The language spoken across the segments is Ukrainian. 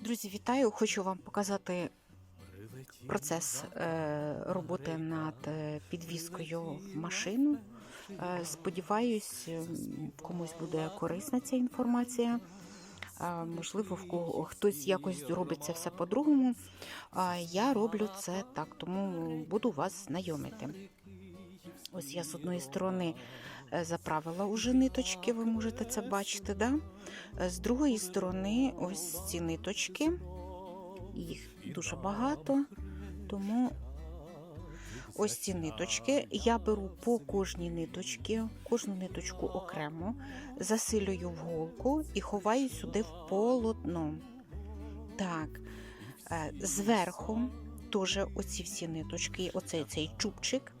Друзі, вітаю! Хочу вам показати процес е, роботи над е, підвіскою в машину. Е, Сподіваюсь, комусь буде корисна ця інформація. Можливо, в кого хтось якось робить це все по-другому. Я роблю це так, тому буду вас знайомити. Ось я з одної сторони заправила уже ниточки, ви можете це бачити. Да? З другої сторони, ось ці ниточки, їх дуже багато, тому ось ці ниточки я беру по кожній ниточці, кожну ниточку окремо, засилюю в голку і ховаю сюди в полотно. Так, е, зверху теж оці всі ниточки, оцей цей чубчик.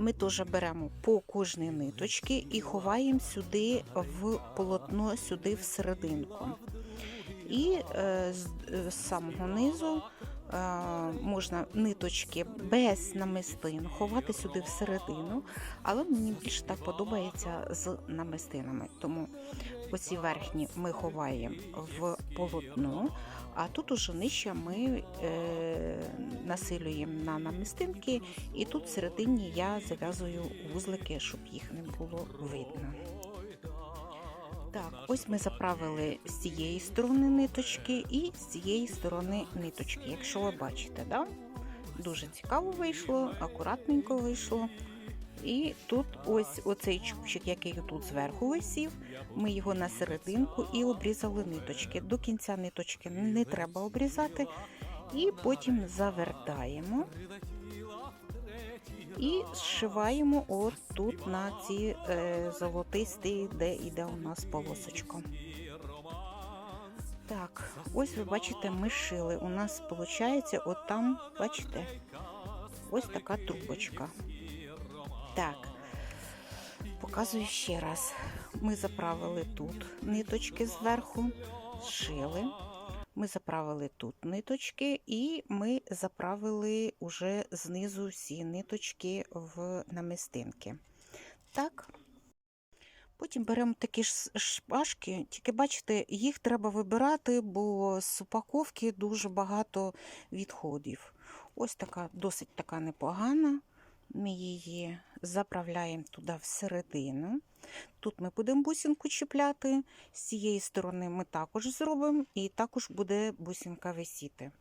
Ми теж беремо по кожній ниточці і ховаємо сюди в полотно, сюди всерединку. І е, з, е, з самого низу е, можна ниточки без намистин ховати сюди всередину, але мені більше так подобається з намистинами. Тому оці верхні ми ховаємо в полотно, а тут уже нижче ми е, насилюємо на намистинки, і тут всередині я зав'язую вузлики, щоб їх не було видно. Так, ось ми заправили з цієї сторони ниточки і з цієї сторони ниточки. Якщо ви бачите, да? дуже цікаво вийшло, акуратненько вийшло. І тут ось оцей чубчик, який тут зверху висів, ми його на серединку і обрізали ниточки. До кінця ниточки не треба обрізати. І потім завертаємо і зшиваємо от тут на ці е, золотисті, де йде у нас полосочка. Так, ось ви бачите, ми шили. У нас виходить, от там, бачите, ось така трубочка. Так, показую ще раз. Ми заправили тут ниточки зверху, зшили. Ми заправили тут ниточки, і ми заправили уже знизу всі ниточки в намистинки. Так. Потім беремо такі ж шпажки, тільки бачите, їх треба вибирати, бо з упаковки дуже багато відходів. Ось така досить така непогана. Ми її заправляємо туди всередину. Тут ми будемо бусинку чіпляти, з цієї сторони ми також зробимо, і також буде бусинка висіти.